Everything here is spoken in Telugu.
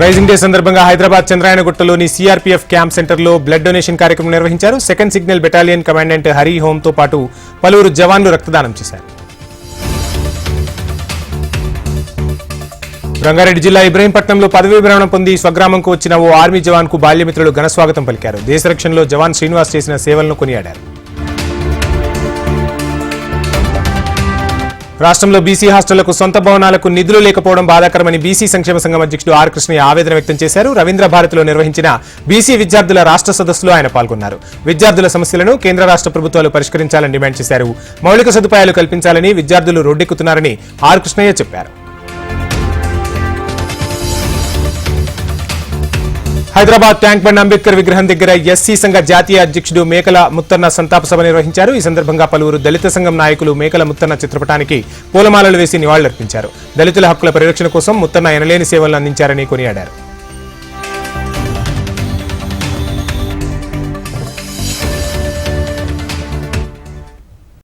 రైజింగ్ డే సందర్భంగా హైదరాబాద్ చంద్రాయణగుట్టలోని సిఆర్పీఎఫ్ క్యాంప్ సెంటర్లో బ్లడ్ డొనేషన్ కార్యక్రమం నిర్వహించారు. Second signal battalion commandant Hari హోంతో పాటు పలువురు జవాన్లు రక్తదానం చేశారు. రంగారెడ్డి జిల్లా ఇబ్రహీంపట్నంలో పదవీ విరమణ పొంది స్వగ్రామంకు వచ్చిన ఓ ఆర్మీ జవాన్కు బాల్యమిత్రులు ఘనస్వాగతం పలికారు. దేశ రక్షణలో జవాన్ శ్రీనివాస్ చేసిన సేవలను కొనియాడారు. రాష్ట్రంలో బీసీ హాస్టళ్ళకు సొంత భవనాలకు నిధులు లేకపోవడం బాధాకరమని బీసీ సంక్షేమ సంఘం అధ్యక్షుడు ఆర్ కృష్ణయ్య ఆవేదన వ్యక్తం చేశారు. రవీంద్ర భారతిలో నిర్వహించిన బీసీ విద్యార్థుల రాష్ట్ర సదస్సులో ఆయన పాల్గొన్నారు. విద్యార్థుల సమస్యలను కేంద్ర రాష్ట్ర ప్రభుత్వాలు పరిష్కరించాలని డిమాండ్ చేశారు. మౌలిక సదుపాయాలు కల్పించాలని విద్యార్థులు రోడ్డెక్కుతున్నారని ఆర్ కృష్ణయ్య చెప్పారు. హైదరాబాద్ ట్యాంక్ బండ్ అంబేద్కర్ విగ్రహం దగ్గర ఎస్సీ సంఘ జాతీయ అధ్యక్షుడు మేకల ముత్తన్న సంతాప సభ నిర్వహించారు. ఈ సందర్భంగా పలువురు దళిత సంఘం నాయకులు మేకల ముత్తన్న చిత్రపటానికి పూలమాలలు వేసి నివాళులర్పించారు. దళితుల హక్కుల పరిరక్షణ కోసం ముత్తన్న ఎనలేని సేవలను అందించారని కొనియాడారు.